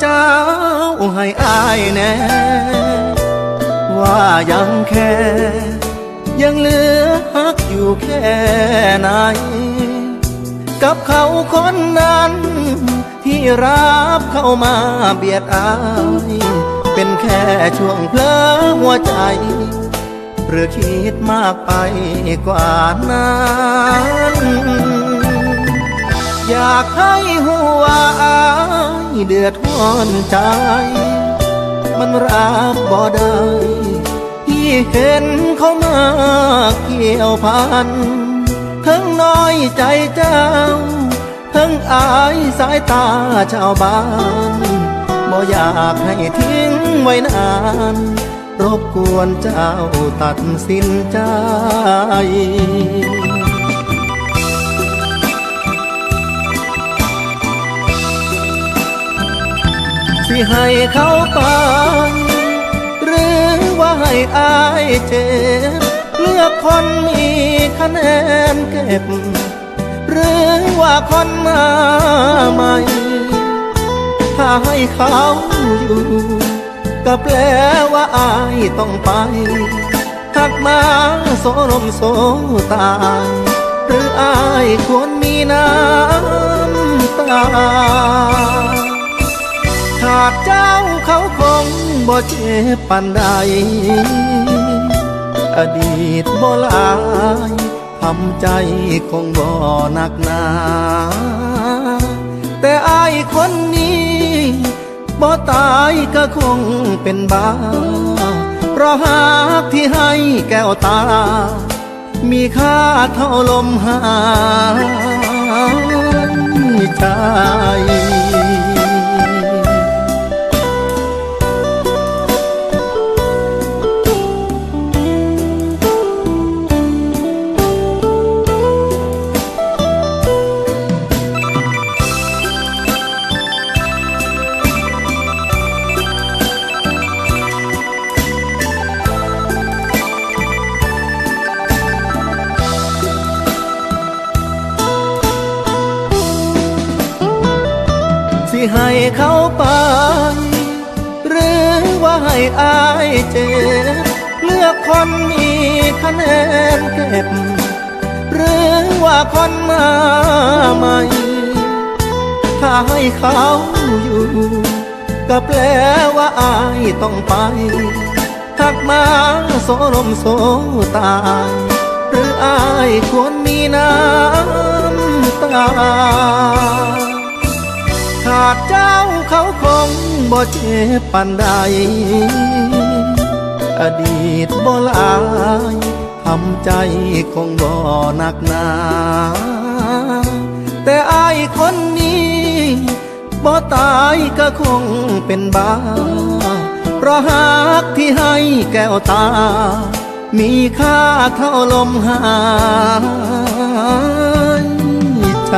เจ้าให้อายแน่ว่ายังแค่ ยังเหลือฮักอยู่แค่ไหน กับเขาคนนั้น ที่รับเข้ามาเบียดอาย เป็นแค่ช่วงเพลอหัวใจ หรือคิดมากไปกว่านั้นอยากให้หัวอาย เดือดร้อนใจ มันรับบ่ได้ที่เห็นเขามาเกี่ยวพันทั้งน้อยใจเจ้า ทั้งอายสายตาชาวบ้านบ่อยากให้ทิ้งไว้นาน รบกวนเจ้าตัดสินใจ สิให้เขาไปหรือว่าให้อายเจ็บเลือกคนมีคะแนนเก็บ หรือว่าคนมาใหม่ ถ้าให้เขาอยู่ก็แปลว่าอายต้องไปถักมาโสรมโสตาหรืออายควรมีน้ำตา ขาดเจ้าเขาคงบ่เจ็บปานใด อดีตบ่ลายทำใจคงบ่หนักหนา แต่อายคนนี้บ่ตายก็คงเป็นบ้า เพราะหากที่ให้แก้วตา มีค่าเท่าลมหายใจ สิให้เขาไป หรือว่าให้อายเจ็บเลือกคนมีคะแนนเก็บ หรือว่าคนมาใหม่ ถ้าให้เขาอยู่ ก็แปลว่าอายต้องไปถักมาโสลมโสตา หรืออายควรมีน้ำตา ขาดเจ้าเขาคงบ่เจ็บปานใด อดีตบ่ลายทำใจคงบ่หนักหนา แต่อายคนนี้บ่ตายก็คงเป็นบ้า เพราะหากที่ให้แก้วตา มีค่าเท่าลมหายใจ